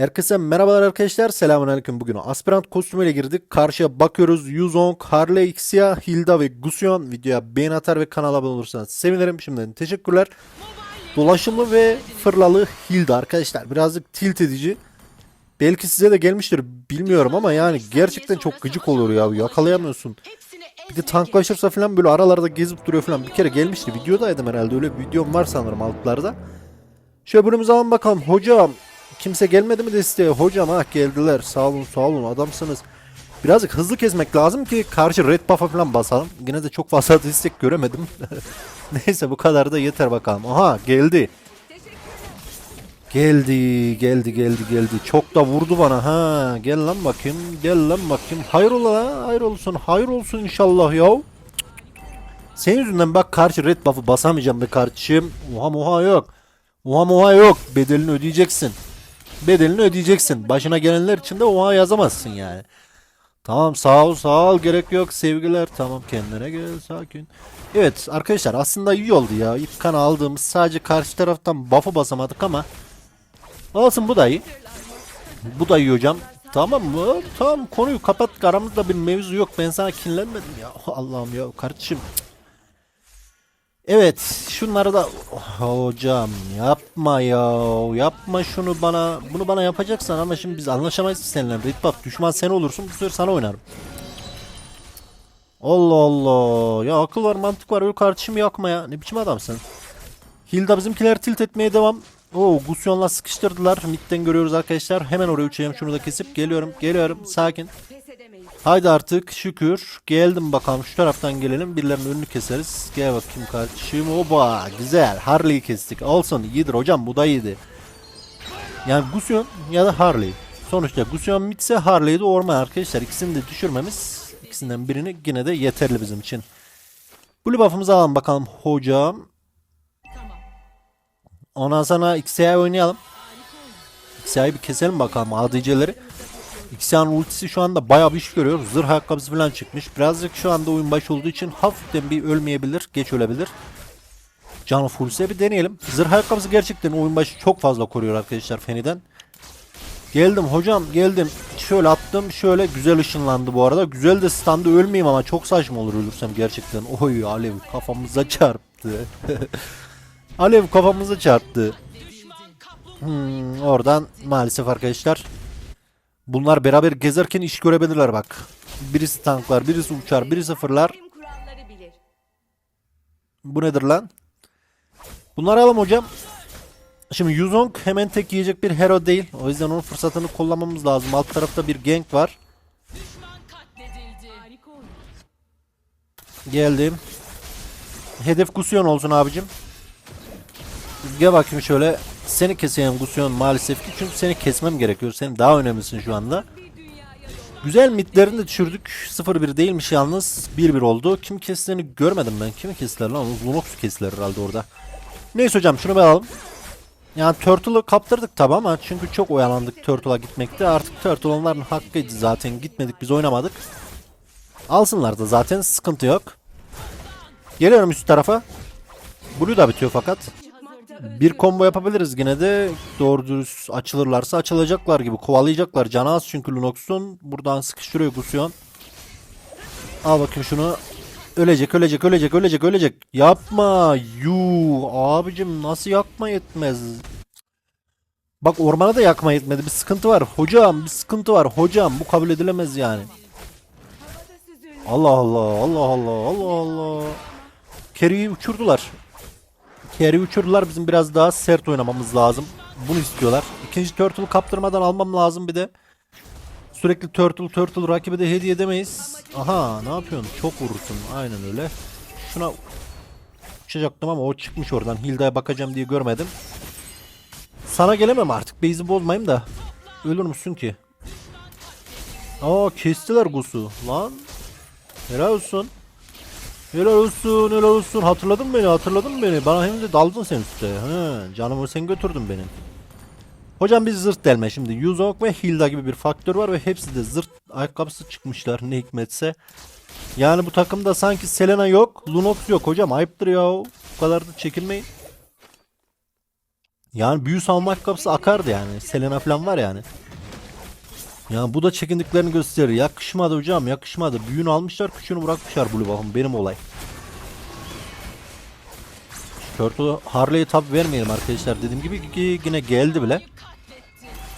Herkese merhabalar arkadaşlar. Selamünaleyküm. Bugün aspirant kostümüyle girdik. Karşıya bakıyoruz. Yuzong, Harley, Xia, Hilda ve Gusion. Videoya beğen atar ve kanala abone olursanız sevinirim. Şimdiden teşekkürler. Dolaşımlı ve fırlalı Hilda arkadaşlar. Birazcık tilt edici. Belki size de gelmiştir bilmiyorum ama yani gerçekten çok gıcık olur ya. Yakalayamıyorsun. Bir de tanklaşırsa falan böyle aralarda gezip duruyor falan. Bir kere gelmişti. Videodaydım herhalde. Öyle bir videom var sanırım altlarda. Şöyle bölümümüze alalım bakalım. Hocam kimse gelmedi mi desteğe? Hocam ha geldiler. Sağ olun sağ olun adamsınız. Birazcık hızlı kesmek lazım ki karşı red buff'a falan basalım. Yine de çok fazla destek göremedim. Neyse bu kadar da yeter bakalım. Aha geldi. Geldi, geldi, geldi, geldi. Çok da vurdu bana ha. Gel lan bakayım, gel lan bakayım. Hayır ola lan, hayır olsun, hayır olsun inşallah ya. Senin yüzünden bak karşı red buff'ı basamayacağım be kardeşim. Oha moha yok. Oha moha yok. Bedelini ödeyeceksin. Bedelini ödeyeceksin. Başına gelenler için de oha yazamazsın yani. Tamam sağ ol sağ ol gerek yok sevgiler tamam kendine gel sakin. Evet arkadaşlar aslında iyi oldu ya ilk kan aldığımız sadece karşı taraftan buff'ı basamadık ama olsun bu da iyi. Bu da iyi hocam. Tamam mı? Tamam konuyu kapat aramızda bir mevzu yok ben sana kinlenmedim ya Allah'ım ya kardeşim. Evet şunları da hocam yapma ya yapma şunu bana bunu bana yapacaksan ama şimdi biz anlaşamayız seninle Red Buff düşman sen olursun bu sefer sana oynarım. Allah Allah ya akıl var mantık var öyle kardeşim yakma ya ne biçim adamsın. Hilda bizimkiler tilt etmeye devam. Oo Gusion'la sıkıştırdılar. Mid'den görüyoruz arkadaşlar. Hemen oraya uçayım şunu da kesip geliyorum geliyorum sakin. Haydi artık şükür. Geldim bakalım şu taraftan gelelim. Birilerinin önünü keseriz. Gel bakayım kardeşim. Oba güzel. Harley'i kestik. Olsun iyidir hocam bu da iyiydi. Yani Gusion ya da Harley. Sonuçta Gusion mitse Harley de orman arkadaşlar. İkisini de düşürmemiz ikisinden birini yine de yeterli bizim için. Blue buff'ımızı alalım bakalım hocam. Ondan sonra XA'yı oynayalım. XA'yı bir keselim bakalım ADC'leri. XA'nın ultisi şu anda bayağı bir iş görüyor. Zırh ayakkabısı falan çıkmış. Birazcık şu anda oyun başı olduğu için hafiften bir ölmeyebilir. Geç ölebilir. Canı fullse bir deneyelim. Zırh ayakkabısı gerçekten oyun başı çok fazla koruyor arkadaşlar Feni'den. Geldim hocam geldim. Şöyle attım şöyle güzel ışınlandı bu arada. Güzel de standa ölmeyeyim ama çok saçma olur ölürsem gerçekten. Oy alev kafamıza çarptı. alev kafamıza çarptı. Hmm, oradan maalesef arkadaşlar bunlar beraber gezerken iş görebilirler bak. Birisi tanklar, birisi uçar, birisi fırlar. Bu nedir lan? Bunları alalım hocam. Şimdi Yuzong hemen tek yiyecek bir hero değil. O yüzden onun fırsatını kullanmamız lazım. Alt tarafta bir gank var. Geldim. Hedef Gusion olsun abicim. Gel bakayım şöyle. Seni keseyim Gusion maalesef ki. Çünkü seni kesmem gerekiyor. Sen daha önemlisin şu anda. Güzel midlerini de düşürdük. 0-1 değilmiş yalnız. 1-1 oldu. Kim kestiğini görmedim ben. Kimi kestiler lan? Lunox kestiler herhalde orada. Neyse hocam şunu bir alalım. Yani Turtle'ı kaptırdık tabi ama çünkü çok oyalandık Turtle'a gitmekte. Artık Turtle onların hakkıydı zaten. Gitmedik biz oynamadık. Alsınlar da zaten sıkıntı yok. Geliyorum üst tarafa. Blue da bitiyor fakat. Bir combo yapabiliriz yine de. Doğru dürüst açılırlarsa açılacaklar gibi. Kovalayacaklar. Canı az çünkü Lunox'un. Buradan sıkıştırıyor Gusion. Al bakayım şunu. Ölecek, ölecek, ölecek, ölecek, ölecek. Yapma. Yu abicim nasıl yakma yetmez. Bak ormana da yakma yetmedi. Bir sıkıntı var. Hocam bir sıkıntı var. Hocam bu kabul edilemez yani. Allah Allah Allah Allah Allah Allah. Carry'i uçurdular. Carry'i uçurdular. Bizim biraz daha sert oynamamız lazım. Bunu istiyorlar. İkinci turtle'ı kaptırmadan almam lazım bir de. Sürekli turtle turtle rakibe de hediye edemeyiz. Aha ne yapıyorsun? Çok vurursun. Aynen öyle. Şuna uçacaktım ama o çıkmış oradan. Hilda'ya bakacağım diye görmedim. Sana gelemem artık. Base'i bozmayayım da. Ölür müsün ki? Aa kestiler Gus'u. Lan Helal olsun. Helal olsun, helal olsun. Hatırladın mı beni, hatırladın mı beni? Bana hem de daldın sen üstte. He, canımı sen götürdün benim. Hocam biz zırt delme şimdi. Yuzok ve Hilda gibi bir faktör var ve hepsi de zırt ayakkabısı çıkmışlar ne hikmetse. Yani bu takımda sanki Selena yok, Lunox yok hocam. Ayıptır ya. Bu kadar da çekilmeyin. Yani büyü savunma ayakkabısı akardı yani. Selena falan var yani. Ya bu da çekindiklerini gösterir. Yakışmadı hocam yakışmadı. Büyünü almışlar küçüğünü bırakmışlar Blue Buff'ın. Benim olay. Turtle Harley'e tab vermeyelim arkadaşlar. Dediğim gibi ki yine geldi bile.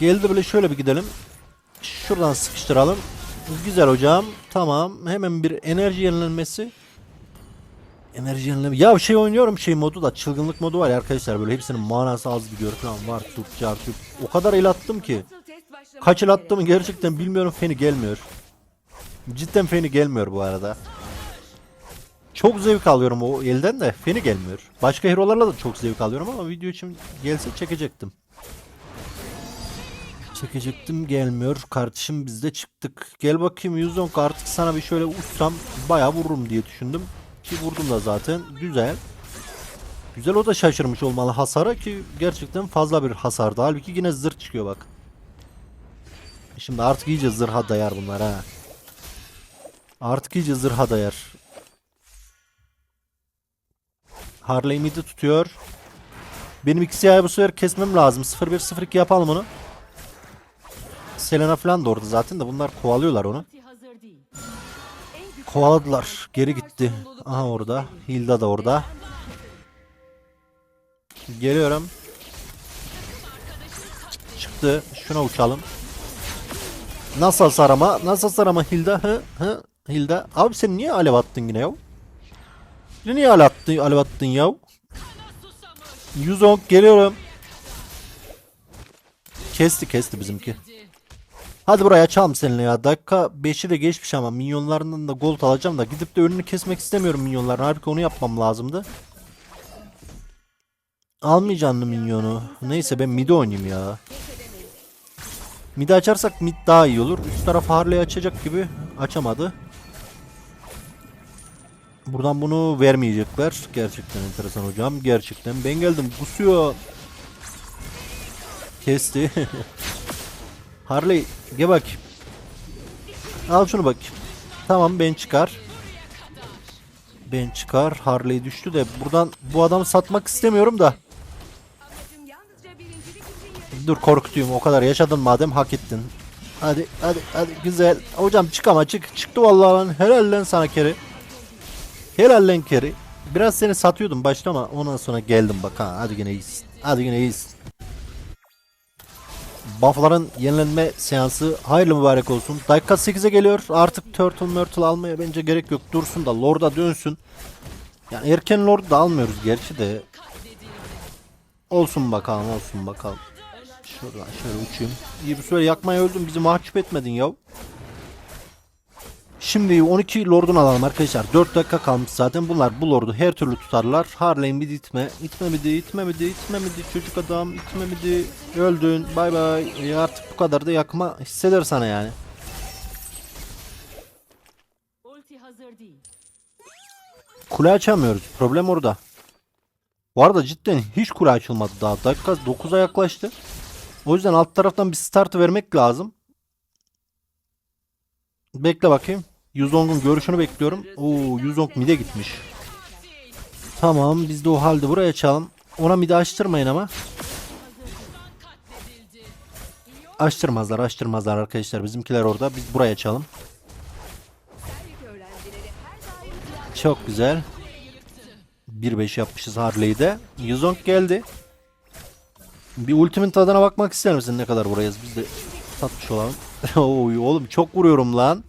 Geldi bile şöyle bir gidelim. Şuradan sıkıştıralım. Güzel hocam. Tamam. Hemen bir enerji yenilenmesi. Enerji yenileme. Ya şey oynuyorum şey modu da çılgınlık modu var ya arkadaşlar böyle hepsinin manası az gidiyor falan var. Car, tut. O kadar el attım ki. Asıl test başlamak Kaç el üzere. attığımı gerçekten bilmiyorum feni gelmiyor. Cidden feni gelmiyor bu arada. Çok zevk alıyorum o elden de feni gelmiyor. Başka hero'larla da çok zevk alıyorum ama video için gelse çekecektim. Çekecektim gelmiyor. Kardeşim biz de çıktık. Gel bakayım Yuzong artık sana bir şöyle uçsam bayağı vururum diye düşündüm. Ki vurdum da zaten. Güzel. Güzel o da şaşırmış olmalı hasara ki gerçekten fazla bir hasardı. Halbuki yine zırh çıkıyor bak. Şimdi artık iyice zırha dayar bunlar ha. Artık iyice zırha dayar. Harley midi tutuyor. Benim iki siyahı bu sefer kesmem lazım. 0-1-0-2 yapalım onu. Selena falan da zaten de bunlar kovalıyorlar onu. Kovaladılar. Geri gitti. Aha orada. Hilda da orada. Geliyorum. Çıktı. Şuna uçalım. Nasıl hasar ama? Nasıl hasar ama Hilda? Hı? Hı? Hilda. Abi sen niye alev attın yine yav? Niye alev attın, alev attın yav? Yuzong geliyorum. Kesti kesti bizimki. Hadi buraya açalım seninle ya. Dakika 5'i de geçmiş ama minyonlarından da gold alacağım da gidip de önünü kesmek istemiyorum minyonların. Halbuki onu yapmam lazımdı. Almayacağım mı minyonu? Neyse ben mid oynayayım ya. Mid açarsak mid daha iyi olur. Üst taraf Harley açacak gibi açamadı. Buradan bunu vermeyecekler. Gerçekten enteresan hocam. Gerçekten. Ben geldim. Kusuyor. Kesti. Harley gel bak. Al şunu bak. Tamam ben çıkar. Ben çıkar. Harley düştü de buradan bu adamı satmak istemiyorum da. Dur korkutuyum o kadar yaşadın madem hak ettin. Hadi hadi hadi güzel. Hocam çık ama çık. Çıktı vallahi lan. Helal lan sana keri. Helal lan keri. Biraz seni satıyordum başta ama ondan sonra geldim bak ha. Hadi yine iyisin. Hadi yine iyisin. Buff'ların yenilenme seansı hayırlı mübarek olsun. Dakika 8'e geliyor. Artık Turtle Myrtle almaya bence gerek yok. Dursun da Lord'a dönsün. Yani erken Lord da almıyoruz gerçi de. Olsun bakalım olsun bakalım. Şuradan şöyle uçayım. İyi bu sefer yakmaya öldüm bizi mahcup etmedin yav. Şimdi 12 lordun alalım arkadaşlar. 4 dakika kalmış zaten. Bunlar bu lordu her türlü tutarlar. Harley'in bir itme. İtme miydi? İtme miydi? İtme miydi? Çocuk adam. İtme miydi? Öldün. Bay bay. E artık bu kadar da yakma hisseder sana yani. Kule açamıyoruz. Problem orada. Bu arada cidden hiç kule açılmadı daha. Dakika 9'a yaklaştı. O yüzden alt taraftan bir start vermek lazım. Bekle bakayım. Yuzong'un görüşünü bekliyorum. Oo Yuzong mid'e gitmiş. Tamam biz de o halde buraya çalalım. Ona mid'i açtırmayın ama. Açtırmazlar açtırmazlar arkadaşlar. Bizimkiler orada. Biz buraya plan Çok güzel. 1-5 yapmışız Harley'de. Yuzong geldi. Bir ultimin tadına bakmak ister misin ne kadar burayız biz de tatmış olalım. Oy oğlum çok vuruyorum lan.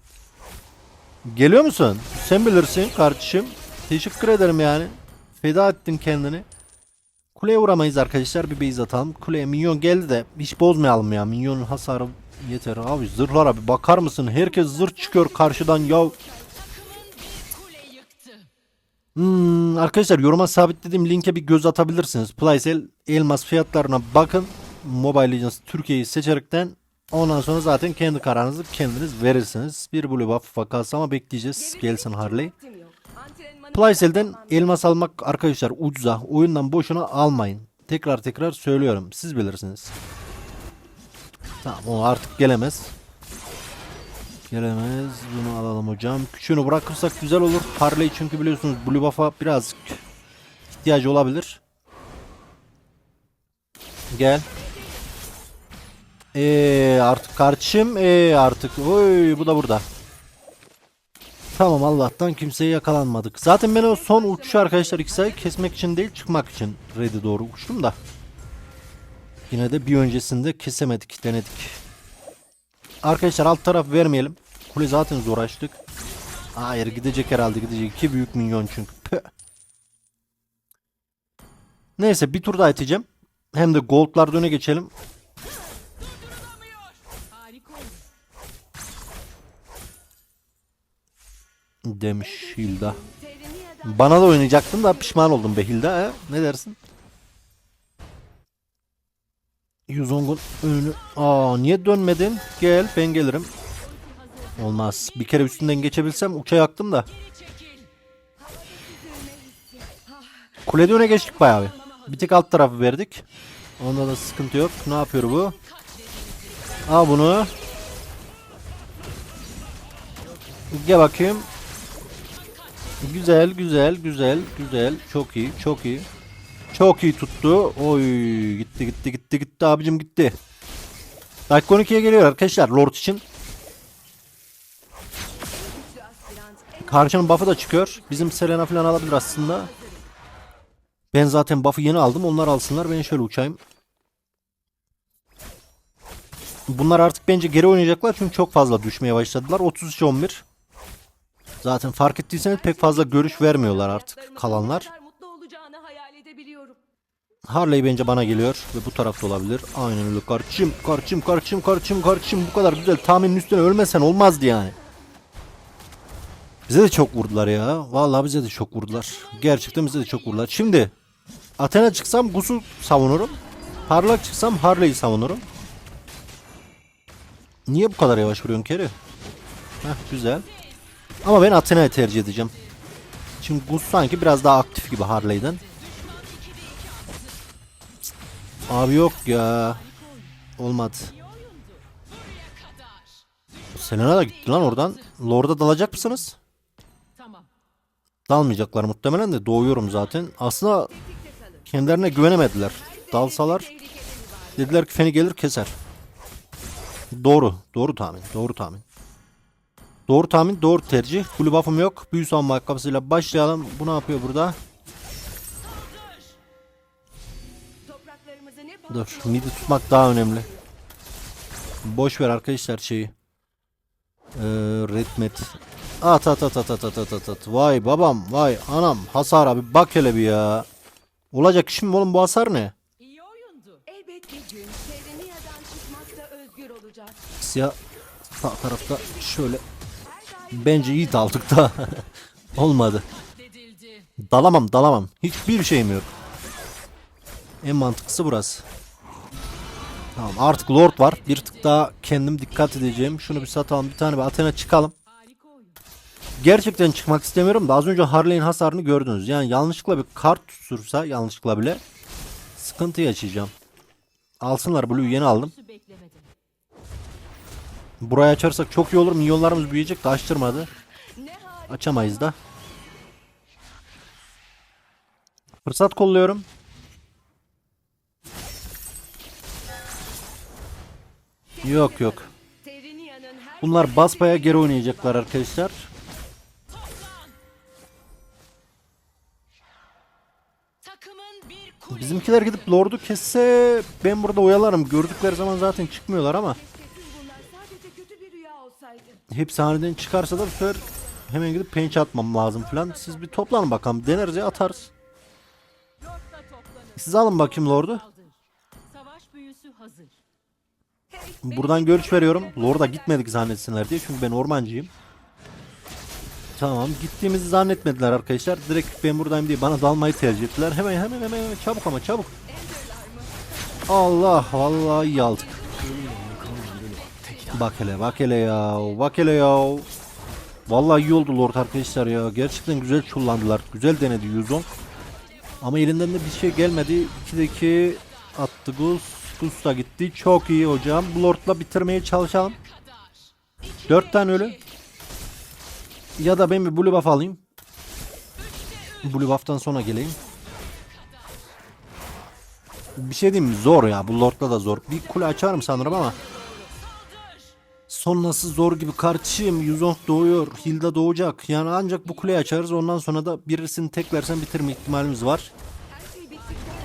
Geliyor musun? Sen bilirsin kardeşim. Teşekkür ederim yani. Feda ettin kendini. Kuleye vuramayız arkadaşlar. Bir base atalım. Kuleye minyon geldi de hiç bozmayalım ya. Minyonun hasarı yeter. Abi zırhlara bir bakar mısın? Herkes zırh çıkıyor karşıdan ya. Hmm, arkadaşlar yoruma sabitlediğim linke bir göz atabilirsiniz. Playsel elmas fiyatlarına bakın. Mobile Legends Türkiye'yi seçerekten ondan sonra zaten kendi kararınızı kendiniz verirsiniz. Bir blue buff vakası ama bekleyeceğiz. Gelsin Harley. Playsel'den elmas almak arkadaşlar ucuza. Oyundan boşuna almayın. Tekrar tekrar söylüyorum. Siz bilirsiniz. Tamam o artık gelemez. Gelemez. Bunu alalım hocam. Küçüğünü bırakırsak güzel olur. Harley çünkü biliyorsunuz Blue Buff'a birazcık ihtiyacı olabilir. Gel. Ee artık kardeşim. Ee artık. Oy bu da burada. Tamam Allah'tan kimseye yakalanmadık. Zaten ben o son uçuşu arkadaşlar iki sayı kesmek için değil çıkmak için ready doğru uçtum da. Yine de bir öncesinde kesemedik denedik. Arkadaşlar alt taraf vermeyelim. Kule zaten zor açtık. Hayır gidecek herhalde gidecek. İki büyük minyon çünkü. Püh. Neyse bir tur daha iteceğim. Hem de goldlar öne geçelim. Demiş Hilda. Bana da oynayacaktın da pişman oldum be Hilda. He? Ne dersin? Yuzong'un önünü... Aa niye dönmedin? Gel ben gelirim. Olmaz. Bir kere üstünden geçebilsem uça yaktım da. Kulede öne geçtik bayağı bir. Bir tek alt tarafı verdik. Onda da sıkıntı yok. Ne yapıyor bu? Al bunu. Gel bakayım. Güzel, güzel, güzel, güzel. Çok iyi, çok iyi. Çok iyi tuttu. Oy, gitti, gitti, gitti, gitti. Abicim gitti. Dakika 12'ye geliyor arkadaşlar Lord için. Karşının buff'ı da çıkıyor. Bizim Selena falan alabilir aslında. Ben zaten buff'ı yeni aldım. Onlar alsınlar. Ben şöyle uçayım. Bunlar artık bence geri oynayacaklar. Çünkü çok fazla düşmeye başladılar. 33-11. Zaten fark ettiyseniz pek fazla görüş vermiyorlar artık kalanlar. Olacağını hayal edebiliyorum. Harley bence bana geliyor ve bu tarafta olabilir. Aynen öyle kardeşim, kardeşim, kardeşim, kardeşim, kardeşim bu kadar güzel tahminin üstüne ölmesen olmazdı yani. Bize de çok vurdular ya. Vallahi bize de çok vurdular. Gerçekten bize de çok vurdular. Şimdi Athena çıksam Gus'u savunurum. Parlak çıksam Harley'i savunurum. Niye bu kadar yavaş vuruyorsun Keri? Heh güzel. Ama ben Athena'yı tercih edeceğim. Şimdi Gus sanki biraz daha aktif gibi Harley'den. Abi yok ya. Olmadı. Selena da gitti lan oradan. Lord'a dalacak mısınız? Dalmayacaklar muhtemelen de doğuyorum zaten. Aslında kendilerine güvenemediler. Dalsalar dediler ki Feni gelir keser. Doğru. Doğru tahmin. Doğru tahmin. Doğru tahmin. Doğru tercih. Blue buff'ım yok. Büyü savunma ayakkabısıyla başlayalım. Bu ne yapıyor burada? Dur. Midi tutmak daha önemli. Boş ver arkadaşlar şeyi. Ee, Redmet. At at at at at at at at at. Vay babam vay anam hasar abi bak hele bir ya. Olacak mi oğlum bu hasar ne? Siyah sağ tarafta şöyle bence iyi daldık da olmadı. Dalamam dalamam. Hiçbir şeyim yok. En mantıklısı burası. Tamam artık Lord var. Bir tık daha kendim dikkat edeceğim. Şunu bir satalım. Bir tane bir Athena çıkalım. Gerçekten çıkmak istemiyorum da az önce Harley'in hasarını gördünüz. Yani yanlışlıkla bir kart tutsursa yanlışlıkla bile sıkıntı yaşayacağım. Alsınlar Blue'yu yeni aldım. Burayı açarsak çok iyi olur. Milyonlarımız büyüyecek de açtırmadı. Açamayız da. Fırsat kolluyorum. Yok yok. Bunlar basbaya geri oynayacaklar arkadaşlar. Bizimkiler gidip Lord'u kesse ben burada oyalarım. Gördükleri zaman zaten çıkmıyorlar ama hepsi aniden çıkarsa da bu hemen gidip penç atmam lazım falan. Siz bir toplanın bakalım. Deneriz ya atarız. Siz alın bakayım Lord'u. Buradan görüş veriyorum. Lord'a gitmedik zannetsinler diye. Çünkü ben ormancıyım. Tamam. Gittiğimizi zannetmediler arkadaşlar. Direkt ben buradayım diye bana dalmayı tercih ettiler. Hemen hemen hemen, hemen. çabuk ama çabuk. Allah vallahi iyi. Bak hele bak hele ya. Bak hele ya. Vallahi iyi oldu Lord arkadaşlar ya. Gerçekten güzel çullandılar. Güzel denedi Yuzon. Ama elinden de bir şey gelmedi. 2'de 2 attı Gus. Gus da gitti. Çok iyi hocam. Lord'la bitirmeye çalışalım. 4 tane ölü. Ya da ben bir Blue Buff alayım. Blue Buff'tan sonra geleyim. Bir şey diyeyim mi? Zor ya. Bu Lord'da da zor. Bir kule açarım sanırım ama. Son nasıl zor gibi kardeşim. Yuzong doğuyor. Hilda doğacak. Yani ancak bu kuleyi açarız. Ondan sonra da birisini teklersen bitirme ihtimalimiz var.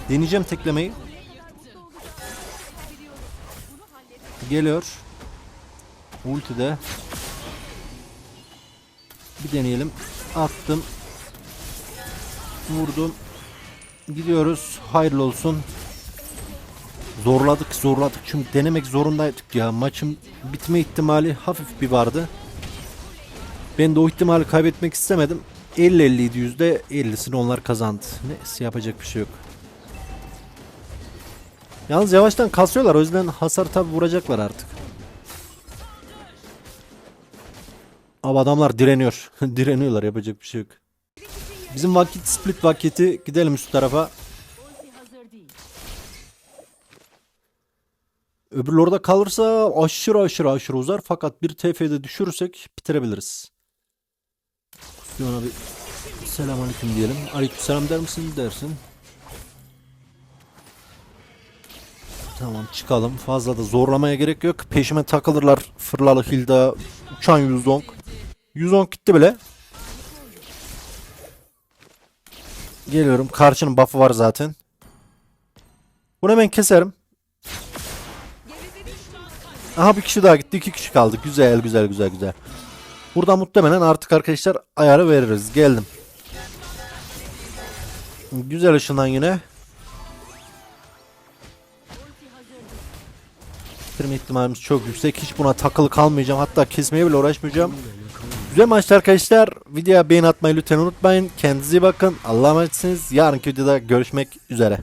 Deneyeceğim teklemeyi. Geliyor. Ulti de. Bir deneyelim. Attım. Vurdum. Gidiyoruz. Hayırlı olsun. Zorladık zorladık çünkü denemek zorundaydık ya. Maçın bitme ihtimali hafif bir vardı. Ben de o ihtimali kaybetmek istemedim. 50-50 idi yüzde 50'sini onlar kazandı. Neyse yapacak bir şey yok. Yalnız yavaştan kasıyorlar o yüzden hasar tabi vuracaklar artık. Ama adamlar direniyor. Direniyorlar yapacak bir şey yok. Bizim vakit split vakiti gidelim üst tarafa. Öbür orada kalırsa aşırı aşırı aşırı uzar fakat bir TF'de düşürürsek bitirebiliriz. Kusyona bir selamünaleyküm diyelim. Aleykümselam der misin? Dersin. Tamam çıkalım. Fazla da zorlamaya gerek yok. Peşime takılırlar. Fırlalı Hilda, uçan Yuzong. Yuzong gitti bile. Geliyorum. Karşının buff'ı var zaten. Bunu hemen keserim. Aha bir kişi daha gitti. iki kişi kaldı. Güzel güzel güzel güzel. Burada muhtemelen artık arkadaşlar ayarı veririz. Geldim. Güzel ışından yine. bitirme ihtimalimiz çok yüksek. Hiç buna takılı kalmayacağım. Hatta kesmeye bile uğraşmayacağım. Güzel maçtı arkadaşlar. Videoya beğeni atmayı lütfen unutmayın. Kendinize iyi bakın. Allah'a emanetsiniz. Yarınki videoda görüşmek üzere.